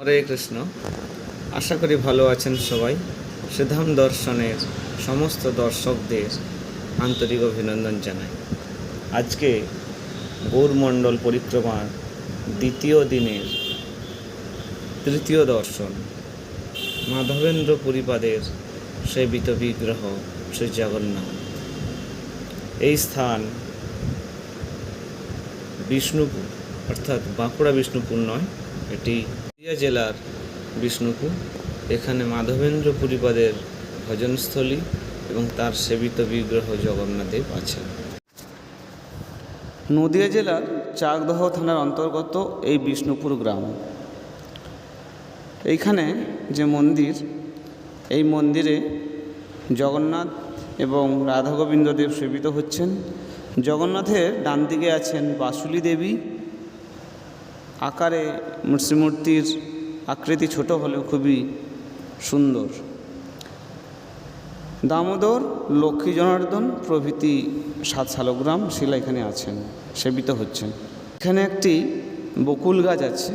হরে কৃষ্ণ। আশা করি ভালো আছেন সবাই। সিদ্ধাম দর্শনের সমস্ত দর্শকদের আন্তরিক অভিনন্দন জানাই। আজকে গৌরমণ্ডল পরিক্রমার দ্বিতীয় দিনের তৃতীয় দর্শন মাধবেন্দ্র পরিপাদের সেবিত বিগ্রহ শ্রী জগন্নাথ। এই স্থান বিষ্ণুপুর, অর্থাৎ বাঁকুড়া বিষ্ণুপুর নয়, এটি জেলার বিষ্ণুপুর। এখানে মাধবেন্দ্র পুরীপাদের ভজনস্থলী এবং তার সেবিত বিগ্রহ জগন্নাথদেব আছেন নদিয়া জেলার চাকদহ থানার অন্তর্গত এই বিষ্ণুপুর গ্রাম। এইখানে যে মন্দির, এই মন্দিরে জগন্নাথ এবং রাধা গোবিন্দ দেব সেবিত হচ্ছেন। জগন্নাথের ডান দিকে আছেন বাসুলি দেবী আকারে শ্রীমূর্তির আকৃতি ছোট হলেও খুবই সুন্দর। দামোদর, লক্ষ্মী জনার্দন প্রভৃতি সাত শালগ্রাম শিলা এখানে আছেন, সেবিত হচ্ছেন। এখানে একটি বকুল গাছ আছে।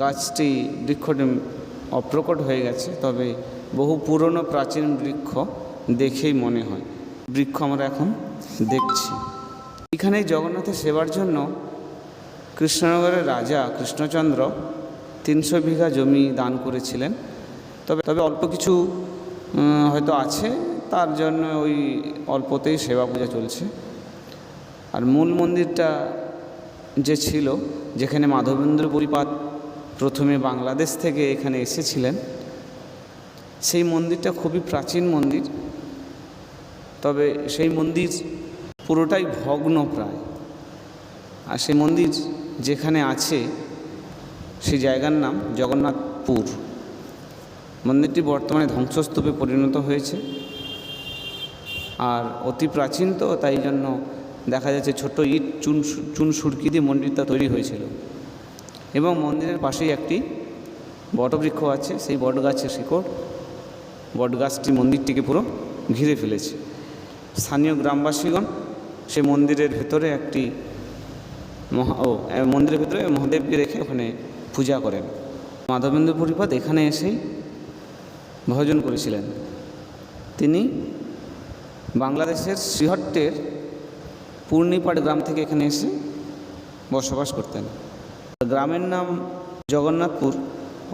গাছটি বৃক্ষটি অপ্রকট হয়ে গেছে, তবে বহু পুরনো প্রাচীন বৃক্ষ দেখেই মনে হয়। বৃক্ষ আমরা এখন দেখছি। এখানে জগন্নাথের সেবার জন্য কৃষ্ণনগরের রাজা কৃষ্ণচন্দ্র তিনশো বিঘা জমি দান করেছিলেন। তবে তবে অল্প কিছু হয়তো আছে, তার জন্য ওই অল্পতেই সেবা পূজা চলছে। আর মূল মন্দিরটা যে ছিল, যেখানে মাধবেন্দ্র পরিপাত প্রথমে বাংলাদেশ থেকে এখানে এসেছিলেন, সেই মন্দিরটা খুবই প্রাচীন মন্দির। তবে সেই মন্দির পুরোটাই ভগ্ন প্রায়। আর সেই মন্দির যেখানে আছে, সেই জায়গার নাম জগন্নাথপুর। মন্দিরটি বর্তমানে ধ্বংসস্তূপে পরিণত হয়েছে। আর অতি প্রাচীন তো, তাই জন্য দেখা যাচ্ছে ছোট ইট, চুন চুন সুরকি দিয়ে মন্দিরটা তৈরি হয়েছিল। এবং মন্দিরের পাশেই একটি বটবৃক্ষ আছে, সেই বটগাছের শিকড়। বটগাছটি মন্দিরটিকে পুরো ঘিরে ফেলেছে। স্থানীয় গ্রামবাসীগণ সে মন্দিরের ভেতরে একটি মহা ও মন্দিরের ভিতরে মহাদেবকে রেখে ওখানে পূজা করেন। মাধবেন্দ্র পরিপাত এখানে এসেই ভজন করেছিলেন। তিনি বাংলাদেশের শ্রীহট্টের পূর্ণিপাট গ্রাম থেকে এখানে এসে বসবাস করতেন। গ্রামের নাম জগন্নাথপুর।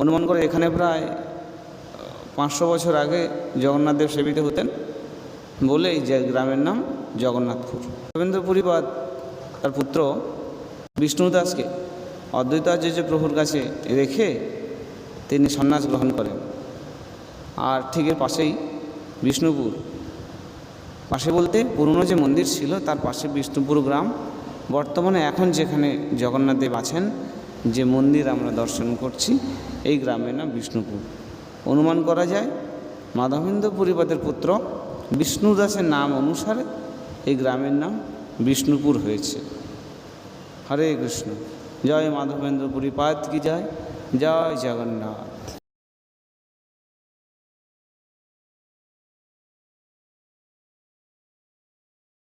অনুমান করে এখানে প্রায় পাঁচশো বছর আগে জগন্নাথদেব সেবিত হতেন বলেই যে গ্রামের নাম জগন্নাথপুর। রবীন্দ্র পরিপাত তার পুত্র বিষ্ণু দাসকে অদ্বৈতাচার্য প্রভুর কাছে রেখে তিনি সন্ন্যাস গ্রহণ করেন। আর ঠিক এর পাশেই বিষ্ণুপুর। পাশে বলতে পুরনো যে মন্দির ছিল, তার পাশে বিষ্ণুপুর গ্রাম। বর্তমানে এখন যেখানে জগন্নাথদেব আছেন, যে মন্দির আমরা দর্শন করছি, এই গ্রামের নাম বিষ্ণুপুর। অনুমান করা যায়, মাধবেন্দ্র পরিবাদের পুত্র বিষ্ণুদাসের নাম অনুসারে এই গ্রামের নাম বিষ্ণুপুর হয়েছে। হরে কৃষ্ণ জয় মাধবেন্দ্র পরিপাত কি জয় জয় জগন্নাথ